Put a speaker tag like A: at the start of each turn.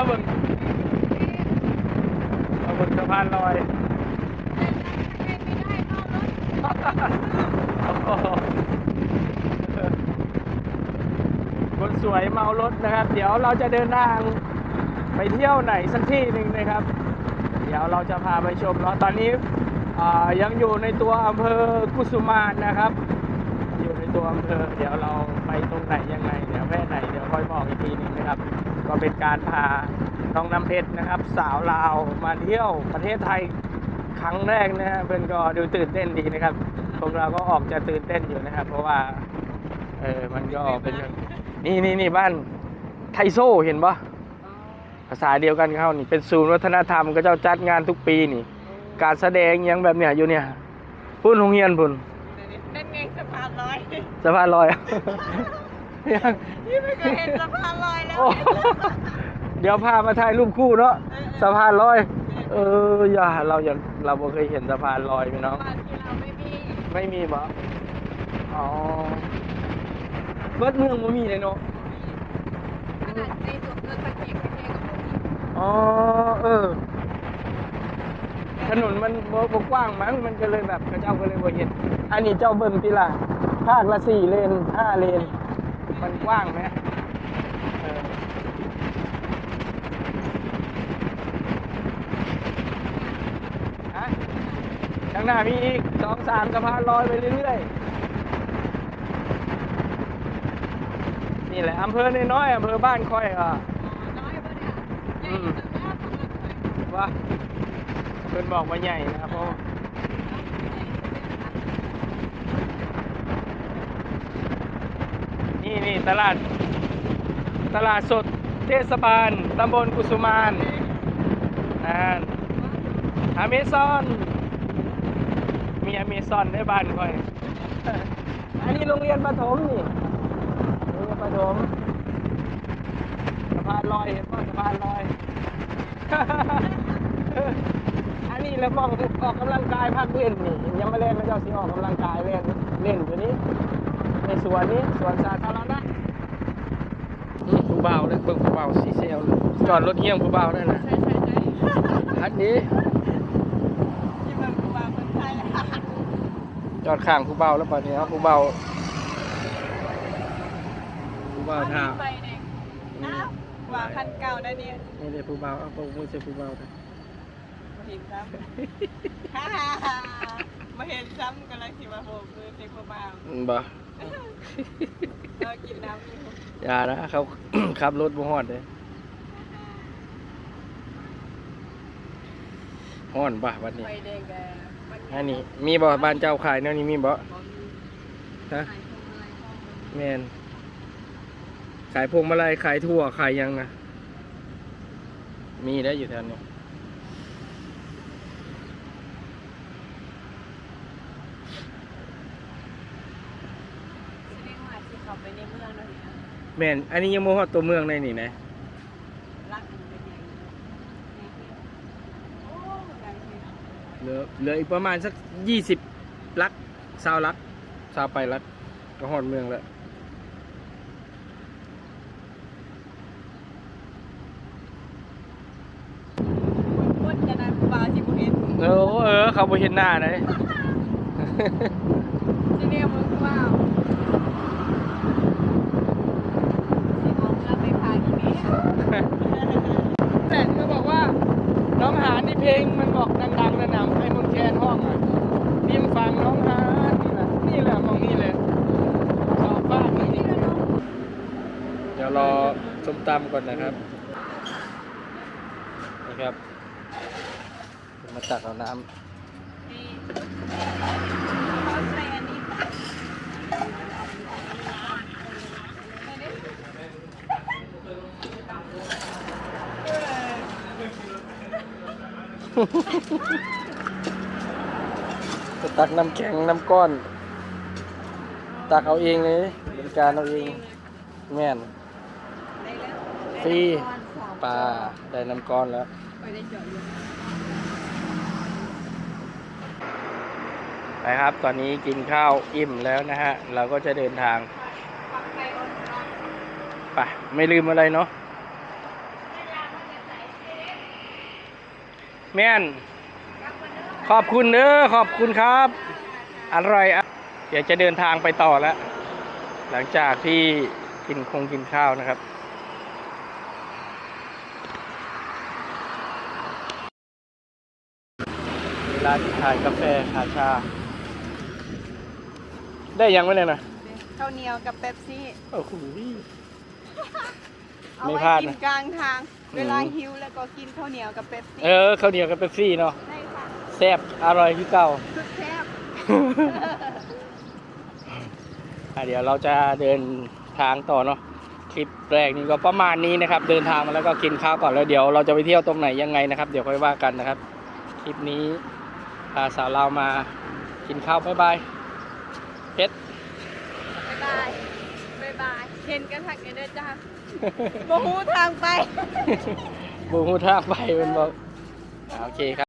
A: าบนเอาบนสะพานลอยคนสวยเมารถนะครับ เดี๋ยวเราจะเดินทางไปเที่ยวไหนสักที่หนึ่งนะครับ เดี๋ยวเราจะพาไปชมเนาะตอนนี้ยังอยู่ในตัวอำเภอกุสุมานนะครับ อยู่ในตัวอำเภอเดี๋ยวเราไปตรงไหนยังไงเดี๋ยวแม่ไหนเดี๋ยวค่อยบอกอีกทีหนึงนะครับ ก็เป็นการพาน้องน้ำเพชรนะครับ สาวลาวมาเที่ยวประเทศไทยครั้งแรกนะฮะเพื่อนก็ดูตื่นเต้นดีนะครับพวกเราก็ออกจะตื่นเต้นอยู่นะครับ เพราะว่าเออมันก็เป็นนี่นี่นี่บ้านไทโซ่เห็นปะภาษาเดียวกันเขานี่เป็นศูนย์วัฒนธรรมก็เจ้าจัดงานทุกปีนี่ การแสดงอิหยังแบบเนี้ยอยู่เนี่ยพุ่นโรงเรียนพุ่น
B: ไงสะพานลอย
A: สะพานลอย ยัง
B: พี่ไม่เคยเห็นสะพานลอยแล้ว
A: โอ้เดี๋ยวพามาถ่ายรูปคู่เนาะสะพานลอย เอออย่าเรายังเราบ่เคยเห็นสะพานลอยพี่น้อง
B: บ้านที่เราไม่มี
A: ไม่มีบ่อ๋อเบิดเมืองบ่มีเลยเนาะ
B: ขนาดในสวนเกินตะเกียบตะเกียบก็ไม่มี
A: อ๋อเออ ถนนมันบ่บ่กว้างมั้งมันก็เลยแบบเจ้าก็เลยบ่เห็น อันนี้เจ้าเบิ่งติล่ะ ภาคละสี่เลนห้าเลน มันกว้างไหมเออฮะข้างหน้ามีอีกสองสามสะพานลอยไปเรื่อยๆ นี่แหละอำเภอน้อยๆอำเภอบ้านค่อยอะ
B: น้อยปะเนี่ยใหญ่สุดแล้วของเราเลย
A: ว่าเพิ่นบอกว่าใหญ่นะครับเพราะ นี่นี่ตลาด ตลาดสดเทศบาลตำบลกุสุมานนั่นอเมซอน มีอเมซอนในบ้านค่อย อันนี้โรงเรียนประถมนี่ โรงเรียนประถมสะพานลอยเห็นป่ะสะพานลอย อันนี้แล้วมองออกกำลังกายพักเล่นนี่ยังไม่เล่นแล้วเจ้าสิออกกำลังกายเล่นเล่นอยู่นี้ ในสวนนี้สวนสาธารณะอืมผู้เบาเลยเบิ่งผู้เบาสีเซลเลยจอดรถเยี่ยมผู้เบาได้นะ
B: ใช่ใช่ใช่
A: อันนี้
B: ที่มันกูมาคนไทย
A: จอดข้างผู้เบาแล้วป่ะนี้ครับผู้เบาผู้เบาท่า
B: ไปเองอ้าวว่าคันเก่าได้เนี่ย
A: นี่เลยผู้เบาเอาปมือเสียผู้เบานะ
B: มาเห็นซ้ำฮ่าฮ่าฮ่ามาเห็นซ้ำกำลังสิมาโบกมือเซ็กเบา
A: อืมบ่
B: ๆ เรากินน้ำอยู่
A: อย่านะเขา ขับรถบ่ฮอดเลยฮ้อนบ่วันนี้
B: ไฟแดงแดงมัน
A: อันนี้ มีบ่บ้านเจ้าขายแนวนี้มีบ่
B: บ่มี
A: ฮะ
B: ขายพวงมาลัยพร้อมเลย
A: แมนขายพวงมาลัยขายทั่วขายยังนะมีได้อยู่แถวนี้
B: แสดงว่าที่เขา ไปในเมืองเนาะเนี่ย
A: แมนอันนี้ยังโมฮอดตัวเมืองในนี่นะ
B: รักมันเป็นยังไงโอ้ดังจริง
A: เหลือเหลืออีกประมาณสักยี่สิบลักซาวลักซาวไปลักก็ฮอดเมืองแล้ว
B: คนจะนำปลาสิบุเห็น
A: เออเออเขาบ่เห็นหน้าเลย
B: ที่เนี่ยมึงว่าสิมองเราไปพาอีเมล
A: แต่ก็บอกว่า น้องหานี่เพลงมันบอกดังๆนะนำไอ้มนแคนห้องอะริม ฟังน้องหานี่แหละนี่แหละมองนี่เลยชอบบ้านนี่เดี๋ยวรอส้มตำก่อนนะครับนี่ครับมาตักเอาน้ำ จะตักน้ำแข็งน้ำก้อน ตักเอาเองเลยบริการเอาเองแม่นฟรีปลาได้น้ำก้อนแล้ว
B: ไปได้เจาะ
A: ครับตอนนี้กินข้าวอิ่มแล้วนะฮะ เราก็จะเดินทาง
B: ไข่อ่อน
A: ไปไม่ลืมอะไรเนาะแม่น ขอบคุณเด้อขอบคุณครับ อร่อยอะเดี๋ยวจะเดินทางไปต่อแล้ว หลังจากที่กินคงกินข้าวนะครับเวลาที่ทานกาแฟทานชา ได้ยังไม่เลยนะ
B: ข้าวเหนียวกับเป๊ปซี่
A: โอ้โห
B: เอา
A: ไม่
B: ไว้
A: พลาด
B: กิ
A: นะ
B: นกลางทาง
A: อืม
B: เวลาหิวแล้วก็กินข้าวเหนียวกับเป๊ปซี่
A: เออข้าวเหนียวกับเป๊ปซี่เนาะ
B: ใช่ค่ะ
A: แซ่บอร่อยที่เก่า
B: สุดแซ่บ
A: อะเดี๋ยวเราจะเดินทางต่อเนาะคลิปแรกนี้ก็ประมาณนี้นะครับ เดินทางมาแล้วก็กินข้าวก่อนแล้วเดี๋ยวเราจะไปเที่ยวตรงไหนยังไงนะครับ เดี๋ยวค่อยว่ากันนะครับ คลิปนี้พาสาวเราวมากินข้าวบ๊ายบายเพชร
B: บ๊ายบายบ๊ายบายเห็นกันทักกันเด้อจ้าบ่ฮู้ทางไป
A: บูฮูทางไปเป็นบอกอ่าโอเคครับ